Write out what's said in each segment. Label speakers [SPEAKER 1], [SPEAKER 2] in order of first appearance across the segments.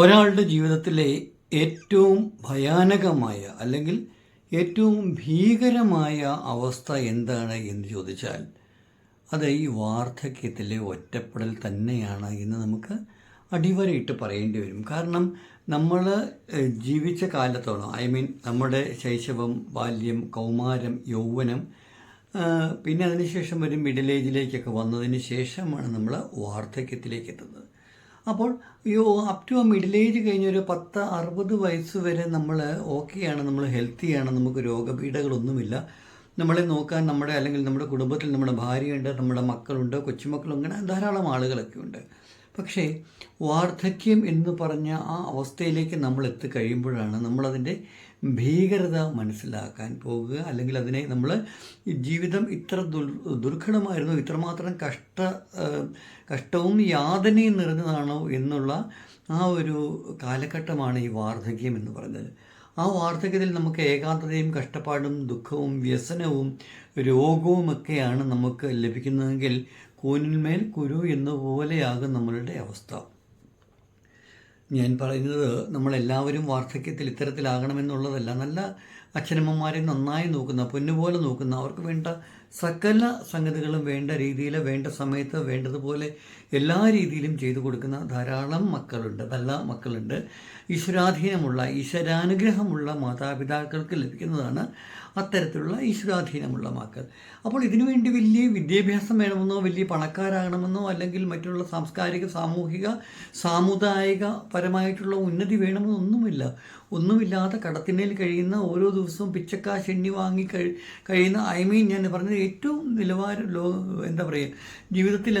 [SPEAKER 1] ഒരാളുടെ ജീവിതത്തിലെ ഏറ്റവും ഭയാനകമായ അല്ലെങ്കിൽ ഏറ്റവും ഭീകരമായ അവസ്ഥ എന്താണ് എന്ന് ചോദിച്ചാൽ അത് ഈ വാർദ്ധക്യത്തിലെ ഒറ്റപ്പെടൽ തന്നെയാണ് എന്ന് നമുക്ക് അടിവരയിട്ട് പറയേണ്ടി വരും. കാരണം നമ്മൾ ജീവിച്ച കാലത്തോളം ഐ മീൻ നമ്മുടെ ശൈശവം ബാല്യം കൗമാരം യൗവനം പിന്നെ അതിനുശേഷം ഒരു മിഡിൽ ഏജിലേക്കൊക്കെ വന്നതിന് ശേഷമാണ് നമ്മൾ വാർദ്ധക്യത്തിലേക്ക് എത്തുന്നത്. അപ്പോൾ ഈ അപ് ടു മിഡിൽ ഏജ് കഴിഞ്ഞ ഒരു പത്ത് അറുപത് വയസ്സ് വരെ നമ്മൾ ഓക്കെയാണ് നമ്മൾ ഹെൽത്തിയാണ് നമുക്ക് രോഗപീഠകളൊന്നുമില്ല. നമ്മളെ നോക്കാൻ നമ്മുടെ അല്ലെങ്കിൽ നമ്മുടെ കുടുംബത്തിൽ നമ്മുടെ ഭാര്യയുണ്ട് നമ്മുടെ മക്കളുണ്ട് കൊച്ചുമക്കളും അങ്ങനെ ധാരാളം ആളുകളൊക്കെ ഉണ്ട്. പക്ഷേ വാർദ്ധക്യം എന്ന് പറഞ്ഞ ആ അവസ്ഥയിലേക്ക് നമ്മൾ എത്തിക്കഴിയുമ്പോഴാണ് നമ്മളതിന്റെ ഭീകരത മനസ്സിലാക്കാൻ പോകുക. അല്ലെങ്കിൽ അതിനെ നമ്മൾ ജീവിതം ഇത്ര ദുർ ദുർഘടമായിരുന്നു ഇത്രമാത്രം കഷ്ട കഷ്ടവും യാതനയും നിറഞ്ഞതാണോ എന്നുള്ള ആ ഒരു കാലഘട്ടമാണ് ഈ വാർദ്ധക്യം എന്ന് പറയുന്നത് ആ വാർദ്ധക്യത്തിൽ നമുക്ക് ഏകാന്തതയും കഷ്ടപ്പാടും ദുഃഖവും വ്യസനവും രോഗവുമൊക്കെയാണ് നമുക്ക് ലഭിക്കുന്നതെങ്കിൽ കൂനിന്മേൽ കുരു എന്നുപോലെയാകും നമ്മളുടെ അവസ്ഥ. ഞാൻ പറയുന്നത് നമ്മളെല്ലാവരും വാർദ്ധക്യത്തിൽ ഇത്തരത്തിലാകണമെന്നുള്ളതല്ല. നല്ല അച്ഛനമ്മമാരെ നന്നായി നോക്കുന്ന പൊന്നുപോലെ നോക്കുന്ന അവർക്ക് വേണ്ട സകല സംഗതികളും വേണ്ട രീതിയിൽ വേണ്ട സമയത്ത് വേണ്ടതുപോലെ എല്ലാ രീതിയിലും ചെയ്തു കൊടുക്കുന്ന ധാരാളം മക്കളുണ്ട് നല്ല മക്കളുണ്ട്. ഈശ്വരാധീനമുള്ള ഈശ്വരാനുഗ്രഹമുള്ള മാതാപിതാക്കൾക്ക് ലഭിക്കുന്നതാണ് അത്തരത്തിലുള്ള ഈശ്വരാധീനമുള്ള മക്കൾ. അപ്പോൾ ഇതിനുവേണ്ടി വലിയ വിദ്യാഭ്യാസം വേണമെന്നോ വലിയ പണക്കാരാകണമെന്നോ അല്ലെങ്കിൽ മറ്റുള്ള സാംസ്കാരിക സാമൂഹിക സാമുദായിക പരമായിട്ടുള്ള ഉന്നതി വേണമെന്നൊന്നുമില്ല. ഒന്നുമില്ലാതെ കടത്തിനേൽ കഴിയുന്ന ഓരോ ദിവസവും പിച്ചക്കാശ് എണ്ണി വാങ്ങി കഴി കഴിയുന്ന ഐ മീൻ ഞാൻ പറഞ്ഞത് ഏറ്റവും നിലവാര ലോ എന്താ പറയുക ജീവിതത്തിൽ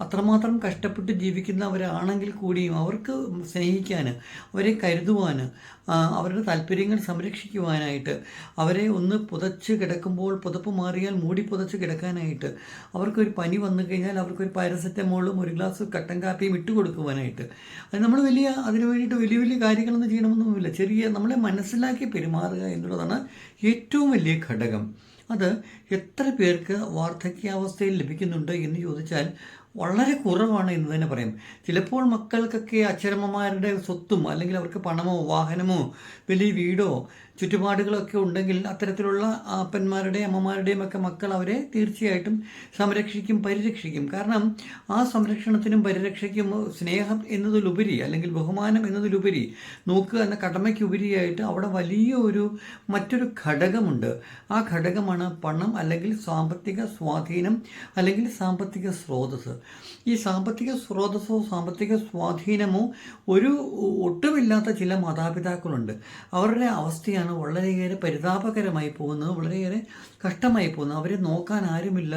[SPEAKER 1] അത്രമാത്രം കഷ്ടപ്പെട്ട് ജീവിക്കുന്നവരാണെങ്കിൽ കൂടിയും അവർക്ക് സ്നേഹിക്കാൻ അവരെ കരുതുവാൻ അവരുടെ താല്പര്യങ്ങൾ സംരക്ഷിക്കുവാനായിട്ട് അവരെ ഒന്ന് പുതച്ച് കിടക്കുമ്പോൾ പുതപ്പ് മാറിയാൽ മൂടി പുതച്ച് കിടക്കാനായിട്ട് അവർക്കൊരു പനി വന്നു കഴിഞ്ഞാൽ അവർക്കൊരു പാരസെറ്റമോളും ഒരു ഗ്ലാസ് കട്ടൻ കാപ്പിയും ഇട്ട് കൊടുക്കുവാനായിട്ട്. അത് നമ്മൾ വലിയ അതിനു വേണ്ടിയിട്ട് വലിയ വലിയ കാര്യങ്ങളൊന്നും ചെയ്യണമെന്നൊന്നുമില്ല. ചെറിയ നമ്മളെ മനസ്സിലാക്കി പെരുമാറുക എന്നുള്ളതാണ് ഏറ്റവും വലിയ ഘടകം. അത് എത്ര പേർക്ക് വാർദ്ധക്യാവസ്ഥയിൽ ലഭിക്കുന്നുണ്ട് എന്ന് ചോദിച്ചാൽ വളരെ കുറവാണ് എന്ന് തന്നെ പറയാം. ചിലപ്പോൾ മക്കൾക്കൊക്കെ അച്ഛനമ്മമാരുടെ സ്വത്തും അല്ലെങ്കിൽ അവർക്ക് പണമോ വാഹനമോ വലിയ വീടോ ചുറ്റുപാടുകളൊക്കെ ഉണ്ടെങ്കിൽ അത്തരത്തിലുള്ള അപ്പന്മാരുടെയും അമ്മമാരുടെയും ഒക്കെ മക്കൾ അവരെ തീർച്ചയായിട്ടും സംരക്ഷിക്കും പരിരക്ഷിക്കും. കാരണം ആ സംരക്ഷണത്തിനും പരിരക്ഷയ്ക്കും സ്നേഹം എന്നതിലുപരി അല്ലെങ്കിൽ ബഹുമാനം എന്നതിലുപരി നോക്കുക എന്ന കടമയ്ക്കുപരിയായിട്ട് അവിടെ വലിയ ഒരു മറ്റൊരു ഘടകമുണ്ട്. ആ ഘടകമാണ് പണം അല്ലെങ്കിൽ സാമ്പത്തിക സ്വാധീനം അല്ലെങ്കിൽ സാമ്പത്തിക സ്രോതസ് ഈ സാമ്പത്തിക സ്രോതസ്സോ സാമ്പത്തിക സ്വാധീനമോ ഒരു ഒട്ടുമില്ലാത്ത ചില മാതാപിതാക്കളുണ്ട്. അവരുടെ അവസ്ഥയാണ് വളരെയേറെ പരിതാപകരമായി പോകുന്നത് വളരെയേറെ കഷ്ടമായി പോകുന്നത്. അവരെ നോക്കാൻ ആരുമില്ല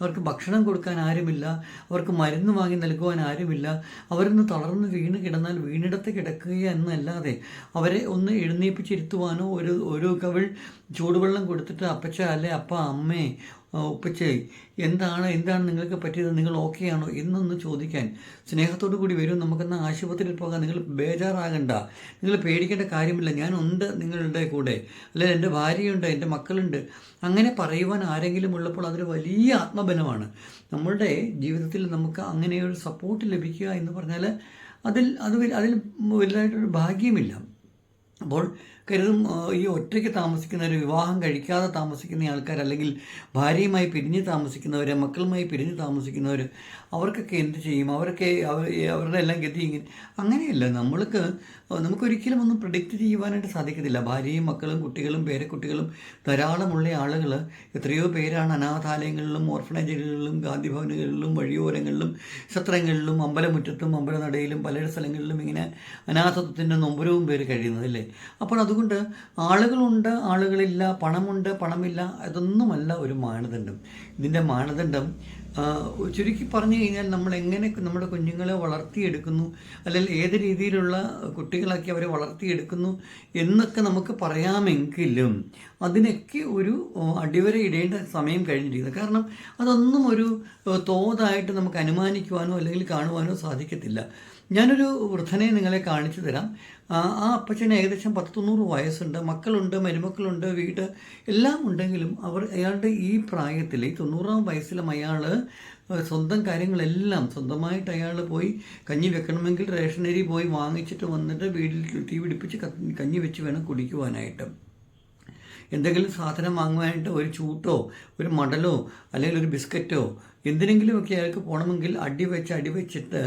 [SPEAKER 1] അവർക്ക് ഭക്ഷണം കൊടുക്കാൻ ആരുമില്ല അവർക്ക് മരുന്ന് വാങ്ങി നൽകുവാൻ ആരുമില്ല. അവരൊന്ന് തളർന്ന് വീണ് കിടന്നാൽ വീണിടത്ത് കിടക്കുക എന്നല്ലാതെ അവരെ ഒന്ന് എഴുന്നേപ്പിച്ചിരുത്തുവാനോ ഒരു ഒരു കവിൾ ചൂടുവെള്ളം കൊടുത്തിട്ട് അപ്പച്ച അല്ലെ അപ്പ അമ്മേ ഉപ്പച്ചേ എന്താണ് എന്താണ് നിങ്ങൾക്ക് പറ്റിയത്? നിങ്ങൾ ഓക്കെ ആണോ? എന്നൊന്ന് ചോദിക്കാൻ. സ്നേഹത്തോടു കൂടി വരും. നമുക്കെന്നാൽ ആശുപത്രിയിൽ പോകാൻ നിങ്ങൾ ബേജാറാകണ്ട. നിങ്ങൾ പേടിക്കേണ്ട കാര്യമില്ല. ഞാനുണ്ട് നിങ്ങളുടെ കൂടെ. അല്ലെങ്കിൽ എന്റെ ഭാര്യയുണ്ട് എന്റെ മക്കളുണ്ട്. അങ്ങനെ പറയുവാൻ ആരെങ്കിലും ഉള്ളപ്പോൾ അതൊരു വലിയ ആത്മബലമാണ്. നമ്മളുടെ ജീവിതത്തിൽ നമുക്ക് അങ്ങനെ ഒരു സപ്പോർട്ട് ലഭിക്കുക എന്ന് പറഞ്ഞാൽ അതിൽ അത് അതിൽ വലുതായിട്ടൊരു ഭാഗ്യമില്ല. അപ്പോൾ കരുതും ഈ ഒറ്റയ്ക്ക് താമസിക്കുന്നവർ വിവാഹം കഴിക്കാതെ താമസിക്കുന്ന ആൾക്കാർ അല്ലെങ്കിൽ ഭാര്യയുമായി പിരിഞ്ഞ് താമസിക്കുന്നവർ മക്കളുമായി പിരിഞ്ഞ് താമസിക്കുന്നവർ അവർക്കൊക്കെ എന്ത് ചെയ്യും? അവരൊക്കെ അവർ അവരുടെ എല്ലാം ഗതി ഇങ്ങനെ. അങ്ങനെയല്ല. നമ്മൾക്ക് നമുക്കൊരിക്കലും ഒന്നും പ്രഡിക്റ്റ് ചെയ്യുവാനായിട്ട് സാധിക്കത്തില്ല. ഭാര്യയും മക്കളും കുട്ടികളും പേരക്കുട്ടികളും ധാരാളമുള്ള ആളുകൾ എത്രയോ പേരാണ് അനാഥാലയങ്ങളിലും ഓർഫനേജുകളിലും ഗാന്ധിഭവനുകളിലും വഴിയോരങ്ങളിലും സത്രങ്ങളിലും അമ്പലമുറ്റത്തും അമ്പലനടയിലും പല സ്ഥലങ്ങളിലും ഇങ്ങനെ അനാഥത്വത്തിന്റെ നൊമ്പരവും പേര് കഴിയുന്നത് അല്ലേ? അപ്പോൾ അതുകൊണ്ട് ആളുകളുണ്ട് ആളുകളില്ല പണമുണ്ട് പണമില്ല അതൊന്നുമല്ല ഒരു മാനദണ്ഡം. ഇതിന്റെ മാനദണ്ഡം ചുരുക്കി പറഞ്ഞു കഴിഞ്ഞാൽ നമ്മൾ എങ്ങനെ നമ്മുടെ കുഞ്ഞുങ്ങളെ വളർത്തിയെടുക്കുന്നു അല്ലെങ്കിൽ ഏത് രീതിയിലുള്ള കുട്ടികളാക്കി അവരെ വളർത്തിയെടുക്കുന്നു എന്നൊക്കെ നമുക്ക് പറയാമെങ്കിലും അതിനൊക്കെ ഒരു അടിവര ഇടേണ്ട സമയം കഴിഞ്ഞിരിക്കുന്നു. കാരണം അതൊന്നും ഒരു തോതായിട്ട് നമുക്ക് അനുമാനിക്കുവാനോ അല്ലെങ്കിൽ കാണുവാനോ സാധിക്കത്തില്ല. ഞാനൊരു വൃദ്ധനെ നിങ്ങളെ കാണിച്ചു തരാം. ആ അപ്പച്ചന് ഏകദേശം പത്ത് തൊണ്ണൂറ് വയസ്സുണ്ട്. മക്കളുണ്ട് മരുമക്കളുണ്ട് വീട് എല്ലാം ഉണ്ടെങ്കിലും അവർ അയാളുടെ ഈ പ്രായത്തിൽ ഈ തൊണ്ണൂറാം വയസ്സിലും അയാൾ സ്വന്തം കാര്യങ്ങളെല്ലാം സ്വന്തമായിട്ട് അയാൾ പോയി കഞ്ഞി വെക്കണമെങ്കിൽ റേഷനരി പോയി വാങ്ങിച്ചിട്ട് വന്നിട്ട് വീട്ടിൽ തീ പിടിപ്പിച്ച് കഞ്ഞി വെച്ച് വേണം കുടിക്കുവാനായിട്ട്. എന്തെങ്കിലും സാധനം വാങ്ങുവാനായിട്ട് ഒരു ചൂട്ടോ ഒരു മടലോ അല്ലെങ്കിൽ ഒരു ബിസ്ക്കറ്റോ എന്തിനെങ്കിലുമൊക്കെ അയാൾക്ക് പോകണമെങ്കിൽ അടി വെച്ച് അടി വെച്ചിട്ട്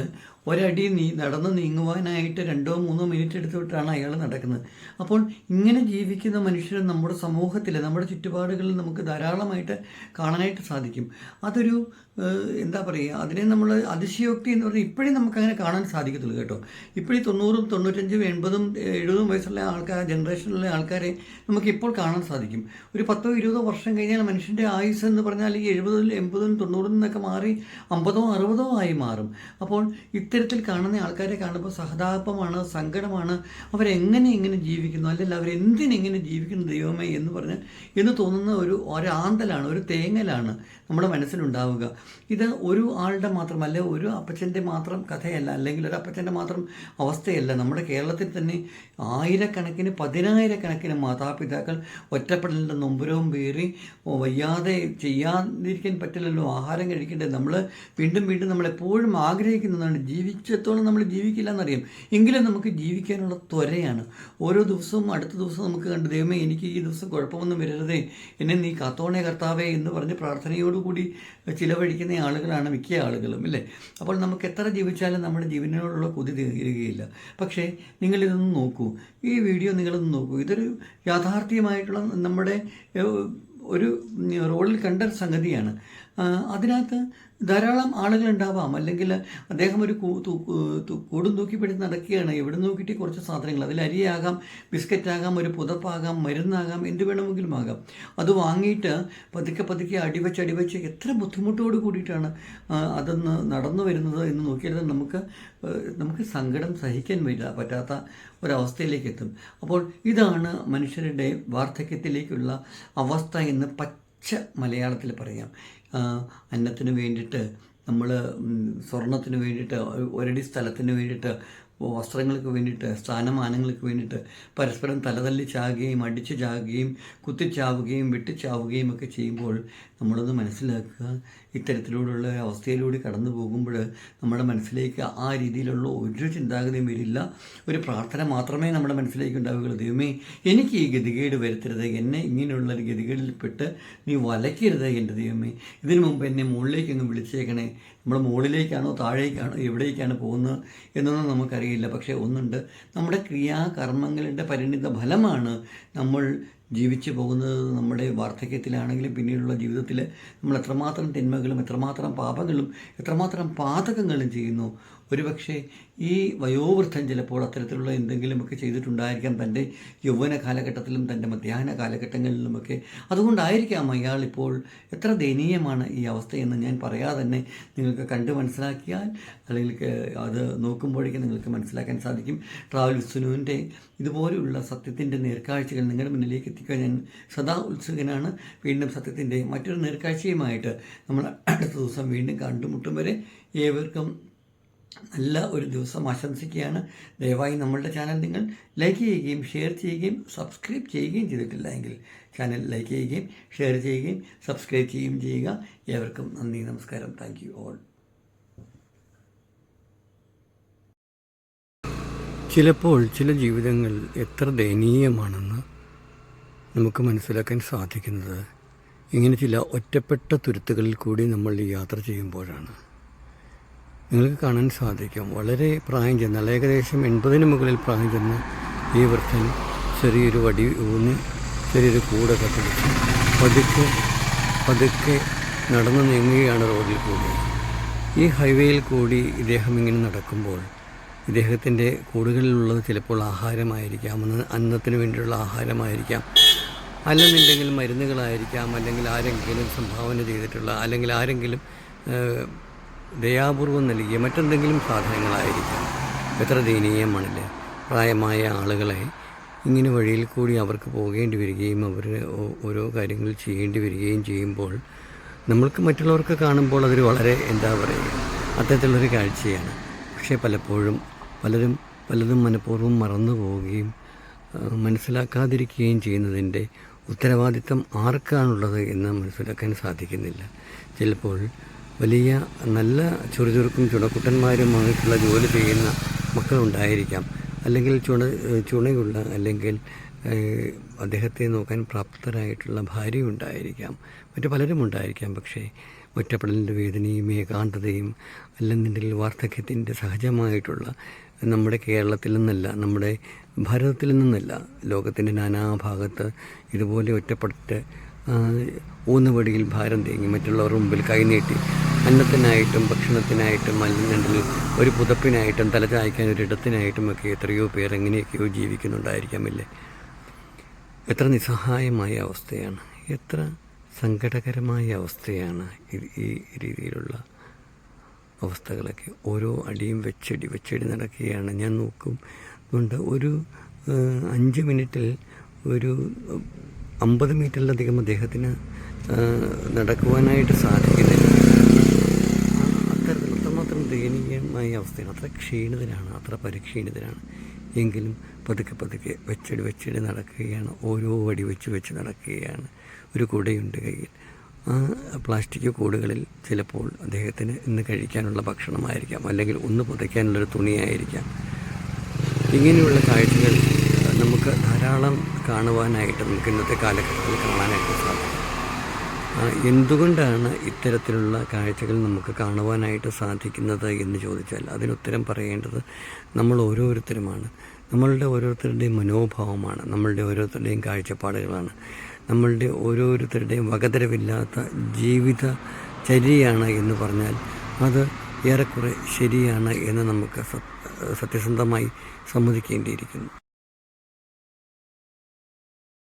[SPEAKER 1] ഒരടി നീ നടന്ന് നീങ്ങുവാനായിട്ട് രണ്ടോ മൂന്നോ മിനിറ്റ് എടുത്തിട്ടാണ് അയാൾ നടക്കുന്നത്. അപ്പോൾ ഇങ്ങനെ ജീവിക്കുന്ന മനുഷ്യർ നമ്മുടെ സമൂഹത്തിൽ നമ്മുടെ ചുറ്റുപാടുകളിൽ നമുക്ക് ധാരാളമായിട്ട് കാണാനായിട്ട് സാധിക്കും. അതൊരു എന്താ പറയുക അതിനെ നമ്മൾ അതിശയോക്തി എന്ന് പറഞ്ഞാൽ ഇപ്പോഴും നമുക്കങ്ങനെ കാണാൻ സാധിക്കത്തുള്ളൂ കേട്ടോ. ഇപ്പോഴും തൊണ്ണൂറും തൊണ്ണൂറ്റഞ്ചും എൺപതും എഴുപതും വയസ്സുള്ള ആൾക്കാർ ജനറേഷനിലെ ആൾക്കാരെ നമുക്ക് ഇപ്പോൾ കാണാൻ സാധിക്കും. ഒരു പത്തോ ഇരുപതോ വർഷം കഴിഞ്ഞാൽ മനുഷ്യന്റെ ആയുസ് എന്ന് പറഞ്ഞാൽ ഈ എഴുപതിൽ എൺപതും തൊണ്ണൂറിൽ എന്നൊക്കെ മാറി അമ്പതോ അറുപതോ ആയി മാറും. അപ്പോൾ ഇത്തരത്തിൽ കാണുന്ന ആൾക്കാരെ കാണുമ്പോൾ സഹതാപമാണ് സങ്കടമാണ്. അവരെങ്ങനെ ഇങ്ങനെ ജീവിക്കുന്നു? അല്ലെങ്കിൽ അവരെന്തിനെങ്ങനെ ജീവിക്കുന്നു ദൈവമേ എന്ന് പറഞ്ഞ് എന്ന് തോന്നുന്ന ഒരു ഒരാന്തലാണ് ഒരു തേങ്ങലാണ് നമ്മുടെ മനസ്സിലുണ്ടാവുക. ഇത് ഒരു ആളുടെ മാത്രമല്ല ഒരു അപ്പച്ചന്റെ മാത്രം കഥയല്ല അല്ലെങ്കിൽ ഒരു അപ്പച്ചന്റെ മാത്രം അവസ്ഥയല്ല. നമ്മുടെ കേരളത്തിൽ തന്നെ ആയിരക്കണക്കിന് പതിനായിരക്കണക്കിന് മാതാപിതാക്കൾ ഒറ്റപ്പെടലിന്റെ നൊമ്പരവും പേറി വയ്യാതെ ചെയ്യാതിരിക്കാൻ പറ്റില്ലല്ലോ ആഹാരം കഴിക്കേണ്ടത് നമ്മൾ വീണ്ടും വീണ്ടും നമ്മളെപ്പോഴും ആഗ്രഹിക്കുന്നതാണ്. ആഗ്രഹിക്കുന്നതാണ് ജീവിച്ചത്തോളം നമ്മൾ ജീവിക്കില്ല എന്നറിയാം എങ്കിലും നമുക്ക് ജീവിക്കാനുള്ള ത്വരയാണ്. ഓരോ ദിവസവും അടുത്ത ദിവസം നമുക്ക് കണ്ട് ദൈവമേ എനിക്ക് ഈ ദിവസം കുഴപ്പമൊന്നും വരരുതേ. എന്നെ നീ കാത്തോണേ കർത്താവേ എന്ന് പറഞ്ഞ് പ്രാർത്ഥനയോടുകൂടി ചിലവഴിക്കുന്ന ആളുകളാണ് മിക്ക ആളുകളും അല്ലേ? അപ്പോൾ നമുക്ക് എത്ര ജീവിച്ചാലും നമ്മുടെ ജീവനോടുള്ള കൊതി തീരുകയില്ല. പക്ഷേ നിങ്ങളിതൊന്ന് നോക്കൂ. ഈ വീഡിയോ നിങ്ങളൊന്ന് നോക്കൂ. ഇതൊരു യാഥാർത്ഥ്യമായിട്ടുള്ള നമ്മുടെ ഒരു റോളിൽ കണ്ട സംഗതിയാണ്. അതിനകത്ത് ധാരാളം ആളുകൾ ഉണ്ടാവാം അല്ലെങ്കിൽ അദ്ദേഹം ഒരു കൂടും തൂക്കി പിടിച്ച് നടക്കുകയാണ്. എവിടെ നോക്കിയിട്ട് കുറച്ച് സാധനങ്ങൾ? അതിൽ അരിയാകാം ബിസ്ക്കറ്റാകാം ഒരു പുതപ്പാകാം മരുന്നാകാം എന്ത് വേണമെങ്കിലും ആകാം. അത് വാങ്ങിയിട്ട് പതുക്കെ പതുക്കെ അടിവെച്ച് അടിവെച്ച് എത്ര ബുദ്ധിമുട്ടോട് കൂടിയിട്ടാണ് അതൊന്ന് നടന്നു വരുന്നത് എന്ന് നോക്കിയാൽ നമുക്ക് നമുക്ക് സങ്കടം സഹിക്കാൻ വരില്ല പറ്റാത്ത ഒരവസ്ഥയിലേക്ക് എത്തും. അപ്പോൾ ഇതാണ് മനുഷ്യരുടെ വാർദ്ധക്യത്തിലേക്കുള്ള അവസ്ഥ എന്ന് പച്ച മലയാളത്തിൽ പറയാം. അന്നത്തിന് വേണ്ടിയിട്ട് നമ്മൾ സ്വർണത്തിന് വേണ്ടിയിട്ട് ഒരടി സ്ഥലത്തിന് വേണ്ടിയിട്ട് വസ്ത്രങ്ങൾക്ക് വേണ്ടിയിട്ട് സ്ഥാനമാനങ്ങൾക്ക് വേണ്ടിയിട്ട് പരസ്പരം തലതല്ലി ചാകുകയും അടിച്ച് ചാകുകയും കുത്തിച്ചാവുകയും വെട്ടിച്ചാവുകയും ഒക്കെ ചെയ്യുമ്പോൾ നമ്മളൊന്ന് മനസ്സിലാക്കുക. ഇത്തരത്തിലൂടെയുള്ള അവസ്ഥയിലൂടെ കടന്നു പോകുമ്പോൾ നമ്മുടെ മനസ്സിലേക്ക് ആ രീതിയിലുള്ള ഒരു ചിന്താഗതിയും വരില്ല. ഒരു പ്രാർത്ഥന മാത്രമേ നമ്മുടെ മനസ്സിലേക്ക് ഉണ്ടാവുകയുള്ളൂ. ദൈവമേ എനിക്ക് ഈ ഗതികേട് വരുത്തരുത്. എന്നെ ഇങ്ങനെയുള്ള ഒരു ഗതികേടിൽപ്പെട്ട് നീ വലയ്ക്കരുത് എന്റെ ദൈവമേ. ഇതിനു മുമ്പ് എന്നെ മുകളിലേക്ക് അങ്ങ് വിളിച്ചേക്കണേ. നമ്മൾ മുകളിലേക്കാണോ താഴേക്കാണോ എവിടേക്കാണ് പോകുന്നത് എന്നൊന്നും നമുക്കറിയില്ല. പക്ഷേ ഒന്നുണ്ട്. നമ്മുടെ ക്രിയാകർമ്മങ്ങളുടെ പരിണിത ഫലമാണ് നമ്മൾ ജീവിച്ചു പോകുന്നത് നമ്മുടെ വാർദ്ധക്യത്തിലാണെങ്കിലും പിന്നീടുള്ള ജീവിതത്തിൽ നമ്മൾ എത്രമാത്രം തിന്മകളും എത്രമാത്രം പാപങ്ങളും എത്രമാത്രം പാതകങ്ങളും ചെയ്യുന്നു? ഒരുപക്ഷെ ഈ വയോവൃദ്ധൻ ചിലപ്പോൾ അത്തരത്തിലുള്ള എന്തെങ്കിലുമൊക്കെ ചെയ്തിട്ടുണ്ടായിരിക്കാം തന്റെ യൗവന കാലഘട്ടത്തിലും തന്റെ മധ്യാഹ്ന കാലഘട്ടങ്ങളിലുമൊക്കെ അതുകൊണ്ടായിരിക്കാം അയാൾ ഇപ്പോൾ എത്ര ദയനീയമാണ് ഈ അവസ്ഥയെന്ന് ഞാൻ പറയാതെ തന്നെ നിങ്ങൾക്ക് കണ്ട് മനസ്സിലാക്കിയാൽ അല്ലെങ്കിൽ അത് നോക്കുമ്പോഴേക്കും നിങ്ങൾക്ക് മനസ്സിലാക്കാൻ സാധിക്കും. ട്രാവൽ സുനുവിന്റെ ഇതുപോലെയുള്ള സത്യത്തിന്റെ നേർക്കാഴ്ചകൾ നിങ്ങളുടെ മുന്നിലേക്ക് എത്തിക്കാൻ ഞാൻ സദാ ഉത്സുകനാണ്. വീണ്ടും സത്യത്തിന്റെ മറ്റൊരു നേർക്കാഴ്ചയുമായിട്ട് നമ്മൾ അടുത്ത ദിവസം വീണ്ടും കണ്ടുമുട്ടും വരെ ഏവർക്കും നല്ല ഒരു ദിവസം ആശംസിക്കുകയാണ്. ദയവായി നമ്മളുടെ ചാനൽ നിങ്ങൾ ലൈക്ക് ചെയ്യുകയും ഷെയർ ചെയ്യുകയും സബ്സ്ക്രൈബ് ചെയ്യുകയും ചെയ്തിട്ടില്ല എങ്കിൽ ചാനൽ ലൈക്ക് ചെയ്യുകയും ഷെയർ ചെയ്യുകയും സബ്സ്ക്രൈബ് ചെയ്യുകയും ചെയ്യുക. ഏവർക്കും നന്ദി നമസ്കാരം. Thank you all. ചിലപ്പോൾ ചില ജീവിതങ്ങൾ എത്ര ദയനീയമാണെന്ന് നമുക്ക് മനസ്സിലാക്കാൻ സാധിക്കുന്നത് ഇങ്ങനെ ചില ഒറ്റപ്പെട്ട തുരുത്തുകളിൽ കൂടി നമ്മൾ യാത്ര ചെയ്യുമ്പോഴാണ്. നിങ്ങൾക്ക് കാണാൻ സാധിക്കും. വളരെ പ്രായം ചെന്ന ഏകദേശം എൺപതിന് മുകളിൽ പ്രായം ചെന്ന ഈ വൃദ്ധൻ ചെറിയൊരു വടി ഊന്നി ചെറിയൊരു കൂടൊക്കെ പിടിച്ച് പതുക്കെ പതുക്കെ നടന്നു നീങ്ങുകയാണ് റോഡിൽ കൂടി. ഈ ഹൈവേയിൽ കൂടി ഇദ്ദേഹം ഇങ്ങനെ നടക്കുമ്പോൾ ഇദ്ദേഹത്തിന്റെ കൂടുകളിലുള്ളത് ചിലപ്പോൾ ആഹാരമായിരിക്കാം അന്ന് അന്നത്തിന് വേണ്ടിയുള്ള ആഹാരമായിരിക്കാം. അല്ലെന്നുണ്ടെങ്കിൽ മരുന്നുകളായിരിക്കാം അല്ലെങ്കിൽ ആരെങ്കിലും സംഭാവന ചെയ്തിട്ടുള്ള അല്ലെങ്കിൽ ആരെങ്കിലും ദയാപൂർവം നൽകിയ മറ്റെന്തെങ്കിലും സാധനങ്ങളായിരിക്കാം. എത്ര ദയനീയമാണല്ലേ. പ്രായമായ ആളുകളെ ഇങ്ങനെ വഴിയിൽ കൂടി അവർക്ക് പോകേണ്ടി വരികയും അവർ ഓരോ കാര്യങ്ങൾ ചെയ്യേണ്ടി വരികയും ചെയ്യുമ്പോൾ നമ്മൾക്ക് മറ്റുള്ളവർക്ക് കാണുമ്പോൾ അതൊരു വളരെ എന്താ പറയുക അത്തരത്തിലുള്ളൊരു കാഴ്ചയാണ്. പക്ഷേ പലപ്പോഴും പലരും പലതും മനഃപൂർവം മറന്നു പോവുകയും മനസ്സിലാക്കാതിരിക്കുകയും ചെയ്യുന്നതിന്റെ ഉത്തരവാദിത്തം ആർക്കാണുള്ളത് എന്ന് മനസ്സിലാക്കാൻ സാധിക്കുന്നില്ല. ചിലപ്പോൾ വലിയ നല്ല ചുറുചുറുക്കും ചുണക്കുട്ടന്മാരുമായിട്ടുള്ള ജോലി ചെയ്യുന്ന മക്കളുണ്ടായിരിക്കാം. അല്ലെങ്കിൽ ചുണ ചുണയുള്ള അല്ലെങ്കിൽ അദ്ദേഹത്തെ നോക്കാൻ പ്രാപ്തരായിട്ടുള്ള ഭാര്യ ഉണ്ടായിരിക്കാം മറ്റു പലരും ഉണ്ടായിരിക്കാം പക്ഷേ ഒറ്റപ്പെടലിന്റെ വേദനയും ഏകാന്തതയും അല്ലെന്നുണ്ടെങ്കിൽ വാർദ്ധക്യത്തിന്റെ സഹജമായിട്ടുള്ള നമ്മുടെ കേരളത്തിൽ നിന്നല്ല നമ്മുടെ ഭാരതത്തിൽ നിന്നല്ല ലോകത്തിന്റെ നാനാഭാഗത്ത് ഇതുപോലെ ഒറ്റപ്പെട്ട് ഊന്നുപടിയിൽ ഭാരം തേങ്ങി മറ്റുള്ളവർ മുമ്പിൽ കൈനീട്ടി അന്നത്തിനായിട്ടും ഭക്ഷണത്തിനായിട്ടും അല്ലെന്നുണ്ടെങ്കിൽ ഒരു പുതപ്പിനായിട്ടും തലചായ്ക്കാൻ ഒരു ഇടത്തിനായിട്ടും ഒക്കെ എത്രയോ പേർ എങ്ങനെയൊക്കെയോ ജീവിക്കുന്നുണ്ടായിരിക്കാമില്ലേ എത്ര നിസ്സഹായമായ അവസ്ഥയാണ്. എത്ര സങ്കടകരമായ അവസ്ഥയാണ് ഈ രീതിയിലുള്ള അവസ്ഥകളൊക്കെ. ഓരോ അടിയും വെച്ചടി വെച്ചടി നടക്കുകയാണ്. ഞാൻ നോക്കും കൊണ്ട് ഒരു അഞ്ച് മിനിറ്റിൽ ഒരു അമ്പത് മീറ്ററിലധികം അദ്ദേഹത്തിന് നടക്കുവാനായിട്ട് സാധിക്കുന്നില്ല ആ, അത്തരത്തിൽ അത്രമാത്രം അവസ്ഥയാണ് അത്ര ക്ഷീണിതരാണ് അത്ര പരിക്ഷീണിതരാണ് എങ്കിലും പതുക്കെ പതുക്കെ വെച്ചടി വെച്ചടി നടക്കുകയാണ് ഓരോ വടി വെച്ച് വെച്ച് നടക്കുകയാണ്. ഒരു കുടയുണ്ട് കയ്യിൽ. ആ പ്ലാസ്റ്റിക് കൂടുകളിൽ ചിലപ്പോൾ അദ്ദേഹത്തിന് ഇന്ന് കഴിക്കാനുള്ള ഭക്ഷണമായിരിക്കാം അല്ലെങ്കിൽ ഒന്ന് പുതയ്ക്കാനുള്ളൊരു തുണിയായിരിക്കാം. ഇങ്ങനെയുള്ള കാഴ്ചകൾ നമുക്ക് ധാരാളം കാണുവാനായിട്ട് നമുക്ക് ഇന്നത്തെ കാലഘട്ടത്തിൽ കാണാനായിട്ട് സാധിക്കും. എന്തുകൊണ്ടാണ് ഇത്തരത്തിലുള്ള കാഴ്ചകൾ നമുക്ക് കാണുവാനായിട്ട് സാധിക്കുന്നത് എന്ന് ചോദിച്ചാൽ അതിനുത്തരം പറയേണ്ടത് നമ്മൾ ഓരോരുത്തരുമാണ്. നമ്മളുടെ ഓരോരുത്തരുടെയും മനോഭാവമാണ്. നമ്മളുടെ ഓരോരുത്തരുടെയും കാഴ്ചപ്പാടുകളാണ്. നമ്മളുടെ ഓരോരുത്തരുടെയും വകതരവില്ലാത്ത ജീവിത ചര്യയാണ് എന്ന് പറഞ്ഞാൽ അത് ഏറെക്കുറെ ശരിയാണ് എന്ന് നമുക്ക് സത്യസന്ധമായി സമ്മതിക്കേണ്ടിയിരിക്കുന്നു.